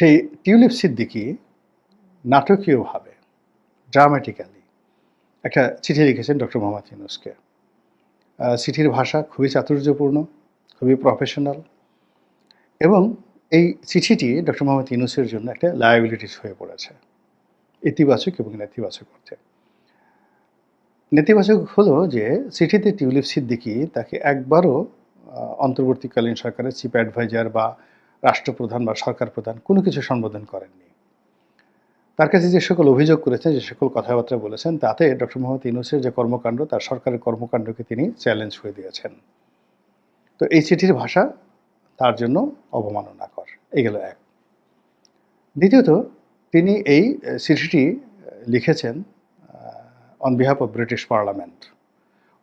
সেই টিউলিপ সিদ্দিকি নাটকীয়ভাবে ড্রামাটিক্যালি একটা চিঠি লিখেছেন ডক্টর মোহাম্মদ ইউনুসকে। চিঠির ভাষা খুবই চাতুর্যপূর্ণ, খুবই প্রফেশনাল এবং এই চিঠিটি ডক্টর মোহাম্মদ ইউনুসের জন্য একটা লায়াবিলিটিস হয়ে পড়েছে, ইতিবাচক এবং নেতিবাচক অর্থে। নেতিবাচক হলো যে চিঠিতে টিউলিপ সিদ্দিকি তাকে একবারও অন্তর্বর্তীকালীন সরকারের চিফ অ্যাডভাইজার বা রাষ্ট্রপ্রধান বা সরকার প্রধান কোনো কিছু সম্বোধন করেননি। তার কাছে যে সকল অভিযোগ করেছেন যে সকল কথাবার্তা বলেছেন, তাতে ডক্টর মোহাম্মদ ইউনুসের যে কর্মকাণ্ড, তার সরকারের কর্মকাণ্ডকে তিনি চ্যালেঞ্জ হয়ে দিয়েছেন। তো এই চিঠির ভাষা তার জন্য অবমাননাকর। এই এক। দ্বিতীয়ত, তিনি এই চিঠিটি লিখেছেন on behalf of British parliament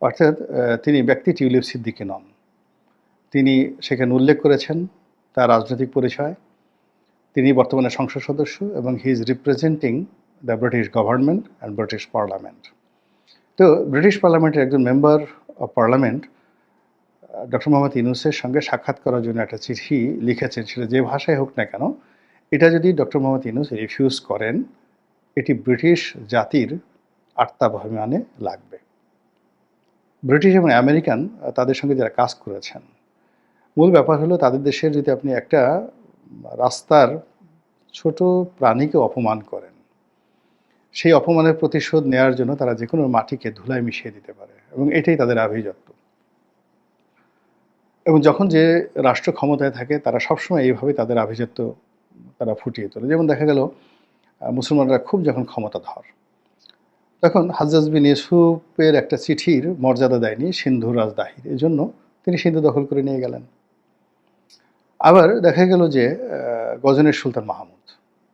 অর্থাৎ তিনি ব্যক্তি টিউলিপ সিদ্দিকি নন। তিনি সেখানে উল্লেখ করেছেন তার রাজনৈতিক পরিচয়। তিনি বর্তমানে সংসদ সদস্য এবং he is representing the British government and British parliament তো ব্রিটিশ পার্লামেন্টের একজন member of parliament doctor Mohammad ইউনুসের সঙ্গে সাক্ষাৎ করার জন্য একটা চিঠি লিখেছেন। সেটা যে ভাষায় হোক না কেন, এটা যদি ডক্টর মোহাম্মদ ইউনুস রিফিউজ করেন, এটি ব্রিটিশ জাতির আত্মাভিমানে লাগবে। ব্রিটিশ এবং আমেরিকান তাদের সঙ্গে যারা কাজ করেছেন মূল ব্যাপার হলো তাদের দেশের যদি আপনি একটা রাস্তার ছোট প্রাণীকে অপমান করেন, সেই অপমানের প্রতিশোধ নেওয়ার জন্য তারা যে কোনো মাটিকে ধুলায় মিশিয়ে দিতে পারে এবং এটাই তাদের আভিজাত্য। এবং যখন যে রাষ্ট্র ক্ষমতায় থাকে, তারা সবসময় এইভাবে তাদের আভিজাত্য তারা ফুটিয়ে তোলে। যেমন দেখা গেল মুসলমানরা খুব যখন ক্ষমতাধর, তখন হাজ্জাজ বিন ইউসুফের একটা চিঠির মর্যাদা দেয়নি সিন্ধু রাজদাহির জন্য তিনি সিন্ধু দখল করে নিয়ে গেলেন। আবার দেখা গেল যে গজনের সুলতান মাহমুদ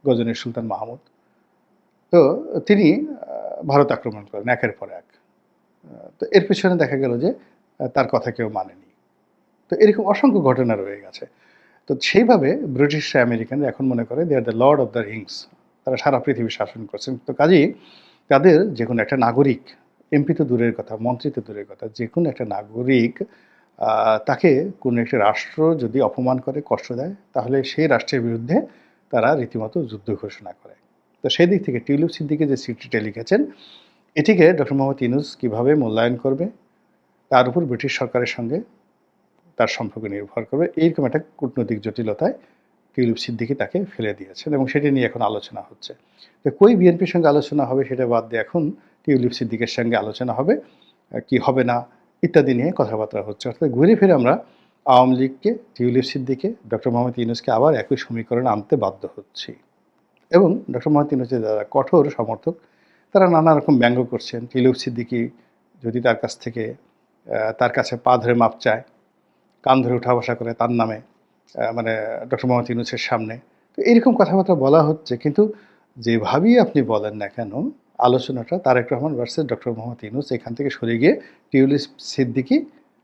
গজনের সুলতান মাহমুদ। তো তিনি ভারত আক্রমণ করেন, একের পর এক। তো এর পেছনে দেখা গেল যে তার কথা কেউ মানেনি। তো এরকম অসংখ্য ঘটনা রয়ে গেছে। তো সেইভাবে ব্রিটিশ আমেরিকানরা এখন মনে করে they are the lord of the rings তারা সারা পৃথিবী শাসন করছেন। তো কাজেই তাদের যে কোনো একটা নাগরিক, এমপি তো দূরের কথা, মন্ত্রী তো দূরের কথা, যে কোনো একটা নাগরিক তাকে কোনো একটি রাষ্ট্র যদি অপমান করে, কষ্ট দেয়, তাহলে সেই রাষ্ট্রের বিরুদ্ধে তারা রীতিমতো যুদ্ধ ঘোষণা করে। তো সেই দিক থেকে টিউলিপ সিদ্দিকে যে চিঠিটা লিখেছেন, এটিকে ডক্টর মোহাম্মদ ইনুস কীভাবে মূল্যায়ন করবে, তার উপর ব্রিটিশ সরকারের সঙ্গে তার সম্পর্ক নির্ভর করবে, এইরকম একটা কূটনৈতিক জটিলতায় টিউলিপ সিদ্দিকি তাকে ফেলে দিয়েছেন এবং সেটি নিয়ে এখন আলোচনা হচ্ছে। তো কই বিএনপির সঙ্গে আলোচনা হবে সেটা বাদ দিয়ে এখন টিউলিপ সিদ্দিকের সঙ্গে আলোচনা হবে কি হবে না ইত্যাদি নিয়ে কথাবার্তা হচ্ছে। অর্থাৎ ঘুরে ফিরে আমরা আওয়ামী লীগকে, টিউলিপ সিদ্দিকে ডক্টর মোহাম্মদ ইউনুসকে আবার একই সমীকরণে আনতে বাধ্য হচ্ছি। এবং ডক্টর মোহাম্মদ ইউনুসের যারা কঠোর সমর্থক, তারা নানা রকম ব্যঙ্গ করছেন। টিউলিপ সিদ্দিকি যদি তার কাছ থেকে তার কাছে পা ধরে মাপ চায়, কান ধরে উঠা বসা করে তার নামে মানে ডক্টর মোহাম্মদ ইউনুসের সামনে। তো এইরকম কথাবার্তা বলা হচ্ছে, কিন্তু যেভাবেই আপনি বলেন না কেন আলোচনাটা তারেক রহমান ভার্সেস ডক্টর মোহাম্মদ ইউনুস। এখান থেকে সরে গিয়ে টিউলিস সিদ্দিকি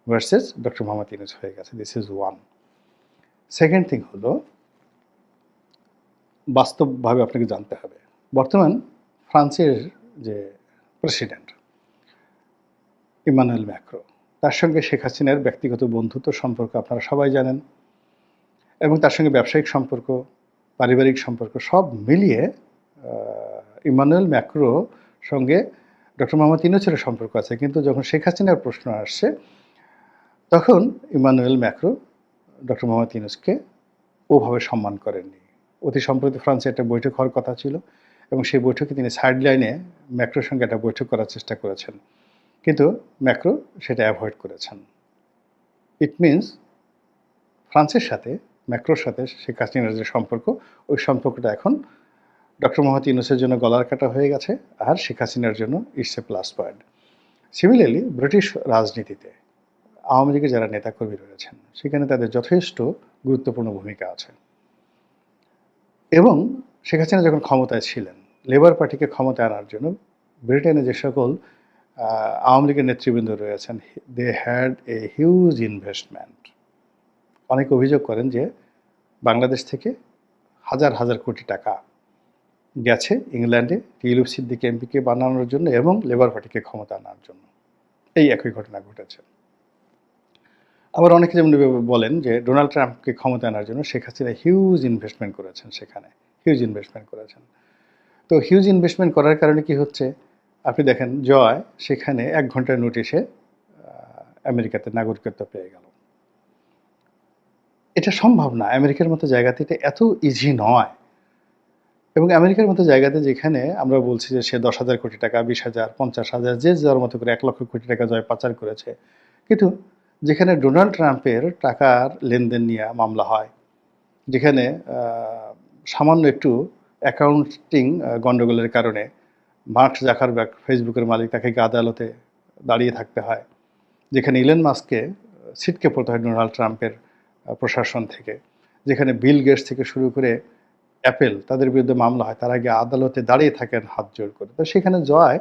ভার্সেস ডক্টর মোহাম্মদ ইউনুস হয়ে গেছে। This is one second thing হলো, বাস্তবভাবে আপনাকে জানতে হবে। বর্তমান ফ্রান্সের যে প্রেসিডেন্ট ইমানুয়েল ম্যাক্রো তার সঙ্গে শেখ হাসিনার ব্যক্তিগত বন্ধুত্ব সম্পর্ক আপনারা সবাই জানেন এবং তার সঙ্গে ব্যবসায়িক সম্পর্ক, পারিবারিক সম্পর্ক সব মিলিয়ে ইমানুয়েল ম্যাক্রো সঙ্গে ডক্টর মোহাম্মদ ইউনুসের সম্পর্ক আছে, কিন্তু যখন শেখ হাসিনার প্রশ্ন আসছে, তখন ইমানুয়েল ম্যাক্রো ডক্টর মোহাম্মদ ইউনুসকে ওভাবে সম্মান করেননি। অতি সম্প্রতি ফ্রান্সে একটা বৈঠক হওয়ার কথা ছিল এবং সেই বৈঠকে তিনি সাইড লাইনে ম্যাক্রোর সঙ্গে একটা বৈঠক করার চেষ্টা করেছেন। কিন্তু ম্যাক্রো সেটা অ্যাভয়েড করেছেন। ইট মিনস ফ্রান্সের সাথে, ম্যাক্রোর সাথে শেখ হাসিনার যে সম্পর্ক, ওই সম্পর্কটা এখন ডক্টর মোহাম্মদ ইউনুসের জন্য গলার কাটা হয়ে গেছে আর শেখ হাসিনার জন্য it's a plus point similarly British রাজনীতিতে আওয়ামী লীগের যারা নেতাকর্মী রয়েছেন, সেখানে তাদের যথেষ্ট গুরুত্বপূর্ণ ভূমিকা আছে। এবং শেখ হাসিনা যখন ক্ষমতায় ছিলেন লেবার পার্টিকে ক্ষমতায় আনার জন্য ব্রিটেনে যে সকল আওয়ামী লীগের নেতৃবৃন্দ রয়েছেন they had a huge investment অনেক অভিযোগ করেন যে বাংলাদেশ থেকে হাজার হাজার কোটি টাকা গেছে ইংল্যান্ডে টিউলিপ সিদ্দিক এমপিকে বানানোর জন্য এবং লেবার পার্টিকে ক্ষমতা আনার জন্য। এই একই ঘটনা ঘটেছে। আবার অনেকে যেমন বলেন যে ডোনাল্ড ট্রাম্পকে ক্ষমতা আনার জন্য শেখ হাসিনা হিউজ ইনভেস্টমেন্ট করেছেন সেখানে। হিউজ ইনভেস্টমেন্ট করেছেন। তো হিউজ ইনভেস্টমেন্ট করার কারণে কি হচ্ছে? আপনি দেখেন জয় সেখানে এক ঘণ্টার নোটিশে আমেরিকাতে নাগরিকত্ব পেয়ে গেল। এটা সম্ভব না। আমেরিকার মতো জায়গাতে এটা এত ইজি নয়। এবং আমেরিকার মতো জায়গাতে যেখানে আমরা বলছি যে সে দশ হাজার কোটি টাকা, বিশ হাজার, পঞ্চাশ হাজার, যে যার মতো করে এক লক্ষ কোটি টাকা জয় পাচার করেছে। কিন্তু যেখানে ডোনাল্ড ট্রাম্পের টাকার লেনদেন নিয়ে মামলা হয়, যেখানে সামান্য একটু অ্যাকাউন্টিং গণ্ডগোলের কারণে মার্কস জাকারবার্গ ফেসবুকের মালিক, তাকে আদালতে দাঁড়িয়ে থাকতে হয়, যেখানে ইলেন মাস্ককে ছিটকে পড়তে হয় ডোনাল্ড ট্রাম্পের প্রশাসন থেকে, যেখানে বিল গেটস থেকে শুরু করে অ্যাপেল, তাদের বিরুদ্ধে মামলা হয়, তারা আগে আদালতে দাঁড়িয়ে থাকেন, হাত জোর করে। তো সেখানে জয়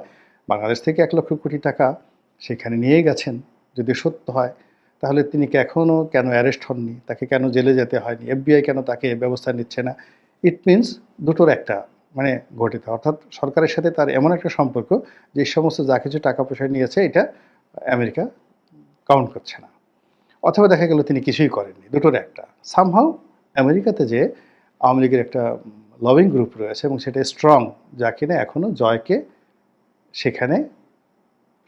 বাংলাদেশ থেকে এক লক্ষ কোটি টাকা সেখানে নিয়ে গেছেন। যদি সত্য হয়, তাহলে তিনি এখনও কেন অ্যারেস্ট হননি? তাকে কেন জেলে যেতে হয়নি? এফবিআই কেন তাকে ব্যবস্থা নিচ্ছে না? ইট মিনস দুটোর একটা মানে ঘটিত। অর্থাৎ সরকারের সাথে তার এমন একটা সম্পর্ক যে সমস্ত যা কিছু টাকা পয়সা নিয়েছে, এটা আমেরিকা কাউন্ট করছে না। অথবা দেখা গেল তিনি কিছুই করেননি। দুটোর একটা। সামহাও আমেরিকাতে যে আওয়ামী লীগের একটা লবিং গ্রুপ রয়েছে এবং সেটা স্ট্রং যা কিনা এখনও জয়কে সেখানে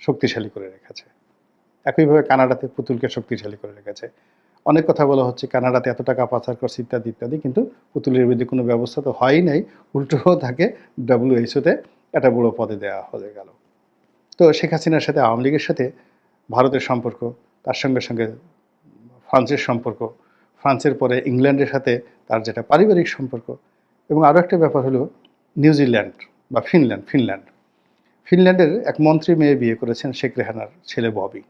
শক্তিশালী করে রেখেছে। একইভাবে কানাডাতে পুতুলকে শক্তিশালী করে রেখেছে। অনেক কথা বলা হচ্ছে কানাডাতে এত টাকা পাচার করছে ইত্যাদি ইত্যাদি, কিন্তু পুতুলের বিরুদ্ধে কোনো ব্যবস্থা তো হয়ই নাই উল্টো তাকে ডাব্লিউএইচওতে একটা বড় পদে দেওয়া হয়ে গেল। তো শেখ হাসিনার সাথে আওয়ামী লীগের সাথে ভারতের সম্পর্ক, তার সঙ্গে সঙ্গে ফ্রান্সের সম্পর্ক, ফ্রান্সের পরে ইংল্যান্ডের সাথে তার যেটা পারিবারিক সম্পর্ক। এবং আরও একটা ব্যাপার হলো নিউজিল্যান্ড বা ফিনল্যান্ড ফিনল্যান্ড। ফিনল্যান্ডের এক মন্ত্রী মেয়ে বিয়ে করেছেন শেখ রেহানার ছেলে ববি।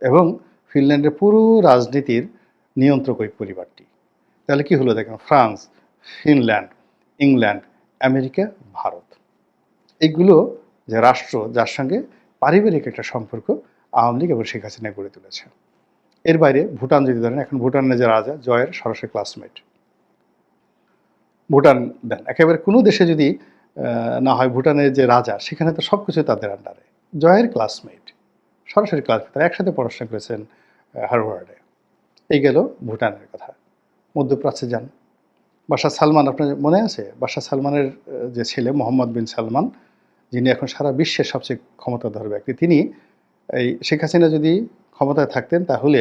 এবং ফিনল্যান্ডের পুরো রাজনীতির নিয়ন্ত্রক ওই পরিবারটি। তাহলে কি হলো দেখেন, France, Finland, England, America, Bharat. এইগুলো যে রাষ্ট্র, যার সঙ্গে পারিবারিক একটা সম্পর্ক আওয়ামী লীগ এবং শেখ হাসিনা গড়ে তুলেছে। এর বাইরে ভুটান যদি ধরেন, এখন ভুটানের যে রাজা জয়ের সরাসরি ক্লাসমেট ভুটান দেন, একেবারে কোনো দেশে যদি না হয় ভুটানের যে রাজা, সেখানে তো সব কিছু তাদের আন্ডারে জয়ের ক্লাসমেট সরাসরি ক্লাসমেট তারা একসাথে পড়াশোনা করেছেন হারওয়ার্ডে এই গেল ভুটানের কথা। মধ্যপ্রাচ্যে যান। বাদশাহ সালমান, আপনার মনে আছে? বাদশাহ সালমানের যে ছেলে, মোহাম্মদ বিন সালমান, যিনি এখন সারা বিশ্বের সবচেয়ে ক্ষমতাধর ব্যক্তি, তিনি এই শেখ হাসিনা যদি ক্ষমতায় থাকতেন, তাহলে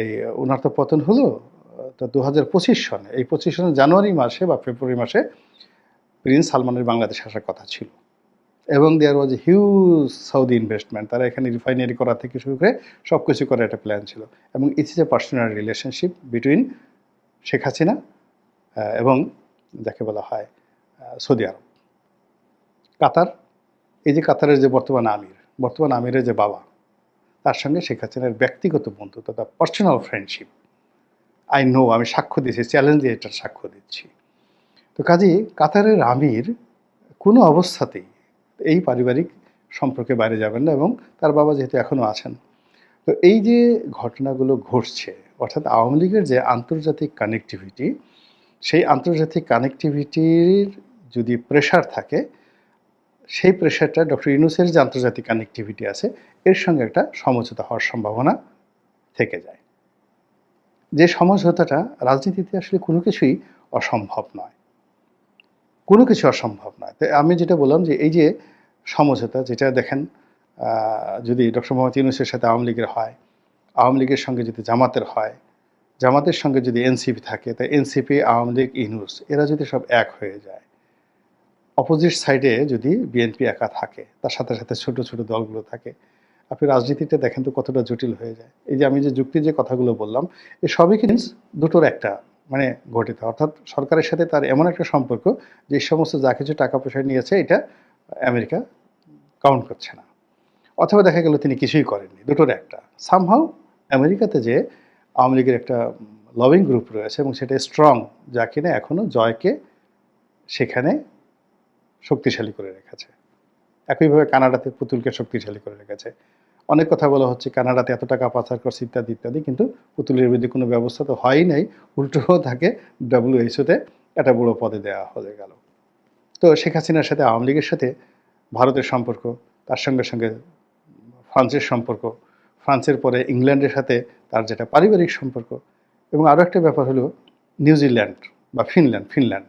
এই ওনার তো পতন হলো, তো দু হাজার পঁচিশ সনে। এই পঁচিশ সনে জানুয়ারি মাসে বা ফেব্রুয়ারি মাসে প্রিন্স সালমানের বাংলাদেশে আসার কথা ছিল। এবং there was huge Saudi investment তারা এখানে রিফাইনারি করা থেকে শুরু করে সব কিছু করার একটা প্ল্যান ছিল। এবং it's is a personal relationship between Sheikh Hasina এবং যাকে বলা হয় সৌদি আরব। কাতার, এই যে কাতারের যে বর্তমান আমির, বর্তমান আমিরের যে বাবা তার সঙ্গে শেখ হাসিনার ব্যক্তিগত বন্ধুত্ব তার পার্সোনাল ফ্রেন্ডশিপ আই নো আমি সাক্ষ্য দিয়েছি চ্যালেঞ্জ দিয়ে এটার সাক্ষ্য দিচ্ছি। তো কাজেই কাতারের আমির কোনো অবস্থাতেই এই পারিবারিক সম্পর্কে বাইরে যাবেন না এবং তার বাবা যেহেতু এখনও আছেন। তো এই যে ঘটনাগুলো ঘটছে, অর্থাৎ আওয়ামী লীগের যে আন্তর্জাতিক কানেকটিভিটি সেই আন্তর্জাতিক কানেকটিভিটির যদি প্রেশার থাকে, সেই প্রেশারটা ডক্টর ইউনুসের যে আন্তর্জাতিক কানেকটিভিটি আছে এর সঙ্গে একটা সমঝোতা হওয়ার সম্ভাবনা থেকে যায়। যে সমঝোতাটা রাজনীতিতে আসলে কোনো কিছুই অসম্ভব নয়। কোনো কিছু অসম্ভব নয়। তো আমি যেটা বললাম যে এই যে সমঝোতা যেটা দেখেন যদি ডক্টর মোহাম্মদ ইউনুসের সাথে আওয়ামী লীগের হয়, আওয়ামী লীগের সঙ্গে যদি জামাতের হয়, জামাতের সঙ্গে যদি এনসিপি থাকে, তা এনসিপি, আওয়ামী লীগ, ইউনুস, এরা যদি সব এক হয়ে যায়, অপোজিট সাইডে যদি বিএনপি একা থাকে, তার সাথে সাথে ছোট ছোট দলগুলো থাকে আপনি রাজনীতিটা দেখেন তো কতটা জটিল হয়ে যায়। এই যে আমি যে যুক্তি যে কথাগুলো বললাম এই সবই কিন্তু দুটোর একটা মানে ঘটিত অর্থাৎ সরকারের সাথে তার এমন একটা সম্পর্ক যে সমস্ত যা কিছু টাকা পয়সা নিয়েছে, এটা আমেরিকা কাউন্ট করছে না। অথবা দেখা গেল তিনি কিছুই করেননি, দুটোর একটা। সামহাও আমেরিকাতে যে আওয়ামী লীগের একটা লবিং গ্রুপ রয়েছে এবং সেটা স্ট্রং যা কিনা এখনও জয়কে সেখানে শক্তিশালী করে রেখেছে। একইভাবে কানাডাতে পুতুলকে শক্তিশালী করে রেখেছে। অনেক কথা বলা হচ্ছে কানাডাতে এত টাকা পাচার করছে ইত্যাদি ইত্যাদি, কিন্তু পুতুলের বিরুদ্ধে কোনো ব্যবস্থা তো হয়ই নাই। উল্টো তাকে ডাব্লিউএইচওতে একটা বড় পদে দেওয়া হয়ে গেল। তো শেখ হাসিনার সাথে আওয়ামী লীগের সাথে ভারতের সম্পর্ক, তার সঙ্গে সঙ্গে ফ্রান্সের সম্পর্ক, ফ্রান্সের পরে ইংল্যান্ডের সাথে তার যেটা পারিবারিক সম্পর্ক এবং আরও একটা ব্যাপার হলো নিউজিল্যান্ড বা ফিনল্যান্ড ফিনল্যান্ড।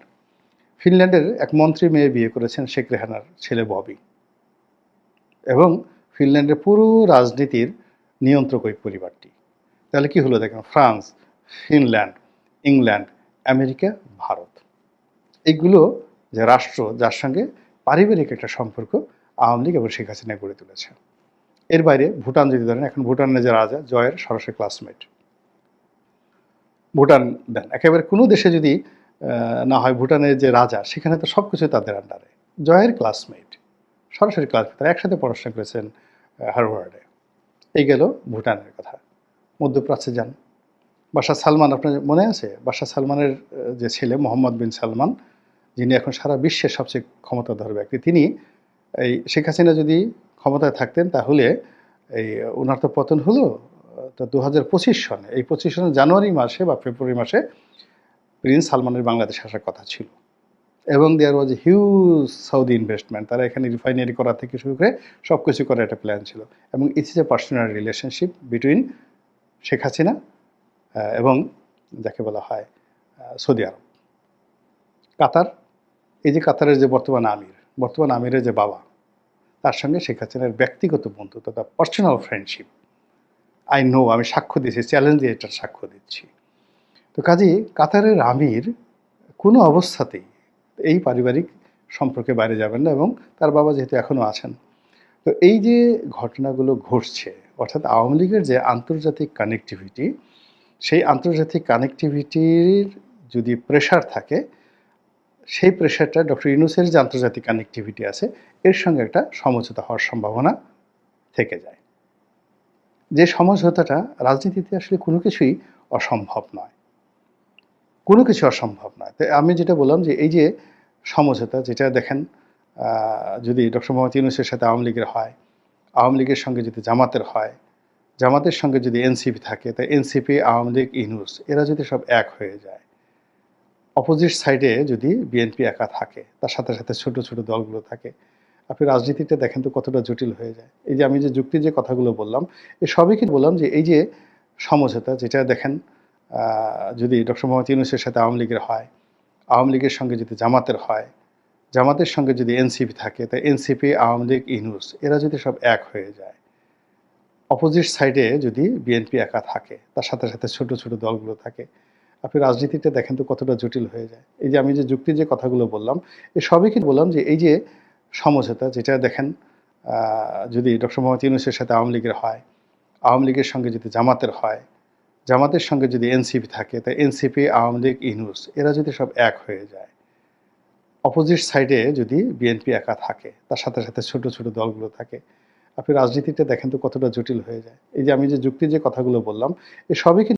ফিনল্যান্ডের এক মন্ত্রী মেয়ে বিয়ে করেছেন শেখ রেহানার ছেলে ববি। এবং ফিনল্যান্ডের পুরো রাজনীতির নিয়ন্ত্রক ওই পরিবারটি। তাহলে কি হলো দেখেন? France, Finland, England, America, Bharat. এইগুলো যে রাষ্ট্র, যার সঙ্গে পারিবারিক একটা সম্পর্ক আওয়ামী লীগ এবং শেখ হাসিনা গড়ে তুলেছে। এর বাইরে ভুটান যদি ধরেন, এখন ভুটানের যে রাজা জয়ের সরাসরি ক্লাসমেট ভুটান দেন, একেবারে কোনো দেশে যদি না হয় ভুটানের যে রাজা, সেখানে তো সব কিছু তাদের আন্ডারে জয়ের ক্লাসমেট সরাসরি ক্লাস তারা একসাথে পড়াশোনা করেছেন হারওয়ার্ডে এই গেল ভুটানের কথা। মধ্যপ্রাচ্যে যান। বাসা সালমান, আপনার মনে আছে? বাসা সালমানের যে ছেলে মোহাম্মদ বিন সালমান, যিনি এখন সারা বিশ্বের সবচেয়ে ক্ষমতাধর ব্যক্তি, তিনি এই শেখ হাসিনা যদি ক্ষমতায় থাকতেন, তাহলে এই ওনার তো পতন হলো তো দু হাজার পঁচিশ সনে। এই পঁচিশ সনে জানুয়ারি মাসে বা ফেব্রুয়ারি মাসে প্রিন্স সালমানের বাংলাদেশে আসার কথা ছিল। এবং there was huge Saudi investment তারা এখানে রিফাইনারি করা থেকে শুরু করে সব কিছু করার একটা প্ল্যান ছিল। এবং it's a personal relationship between Sheikh Hasina এবং যাকে বলা হয় সৌদি আরব। কাতার, এই যে কাতারের যে বর্তমান আমির, বর্তমান আমিরের যে বাবা, তার সঙ্গে শেখ হাসিনার ব্যক্তিগত বন্ধুত্ব, তার পার্সোনাল ফ্রেন্ডশিপ আই নো আমি সাক্ষ্য দিয়েছি চ্যালেঞ্জ দিয়ে এটার সাক্ষ্য দিচ্ছি। তো কাজেই কাতারের আমির কোনো অবস্থাতেই এই পারিবারিক সম্পর্কে বাইরে যাবেন না এবং তার বাবা যেহেতু এখনও আছেন। তো এই যে ঘটনাগুলো ঘটছে, অর্থাৎ আওয়ামী লীগের যে আন্তর্জাতিক কানেকটিভিটি সেই আন্তর্জাতিক কানেকটিভিটির যদি প্রেশার থাকে, সেই প্রেশারটা ডক্টর ইউনুসের যে আন্তর্জাতিক কানেকটিভিটি আছে, এর সঙ্গে একটা সমঝোতা হওয়ার সম্ভাবনা থেকে যায়। যে সমঝোতাটা রাজনীতিতে আসলে কোনো কিছুই অসম্ভব নয়। কোনো কিছু অসম্ভব নয়। তাই আমি যেটা বললাম যে এই যে সমঝোতা, যেটা দেখেন যদি ডক্টর মোহাম্মদ ইউনুসের সাথে আওয়ামী লীগের হয়, আওয়ামী লীগের সঙ্গে যদি জামাতের হয়, জামাতের সঙ্গে যদি এনসিপি থাকে তাই এনসিপি, আওয়ামী লীগ, ইউনুস, এরা যদি সব এক হয়ে যায়, অপোজিট সাইডে যদি বিএনপি একা থাকে, তার সাথে সাথে ছোট ছোট দলগুলো থাকে, আপনি রাজনীতিতে দেখেন তো কতটা জটিল হয়ে যায়। এই যে আমি যে যুক্তির যে কথাগুলো বললাম, এ সবই কি বললাম যে এই যে সমঝোতা, যেটা দেখেন যদি ডক্টর মোহাম্মদ ইউনুসের সাথে আওয়ামী লীগের হয়, আওয়ামী লীগের সঙ্গে যদি জামাতের হয়, জামাতের সঙ্গে যদি এনসিপি থাকে তাই এনসিপি, আওয়ামী লীগ, ইউনুস, এরা যদি সব এক হয়ে যায়। অপোজিট সাইডে যদি বিএনপি একা থাকে, তার সাথে সাথে ছোট ছোট দলগুলো থাকে, আপনি রাজনীতিতে দেখেন তো কতটা জটিল হয়ে যায়। এই যে আমি যে যুক্তির যে কথাগুলো বললাম, এ সবই কিন্তু বললাম যে এই যে সমঝোতা, যেটা দেখেন যদি ডক্টর মোহাম্মদ ইউনুসের সাথে আওয়ামী লীগের হয়, আওয়ামী লীগের সঙ্গে যদি জামাতের হয় জামাতের সঙ্গে যদি এনসিপি থাকে, তা এনসিপি, আওয়ামী লীগ ইউনুস এরা যদি সব এক হয়ে যায় অপোজিট সাইডে যদি বিএনপি একা থাকে, তার সাথে সাথে ছোট ছোট দলগুলো থাকে, আপনি রাজনীতিতে দেখেন তো কতটা জটিল হয়ে যায়। এই যে আমি যে যুক্তি যে কথাগুলো বললাম, এ সবই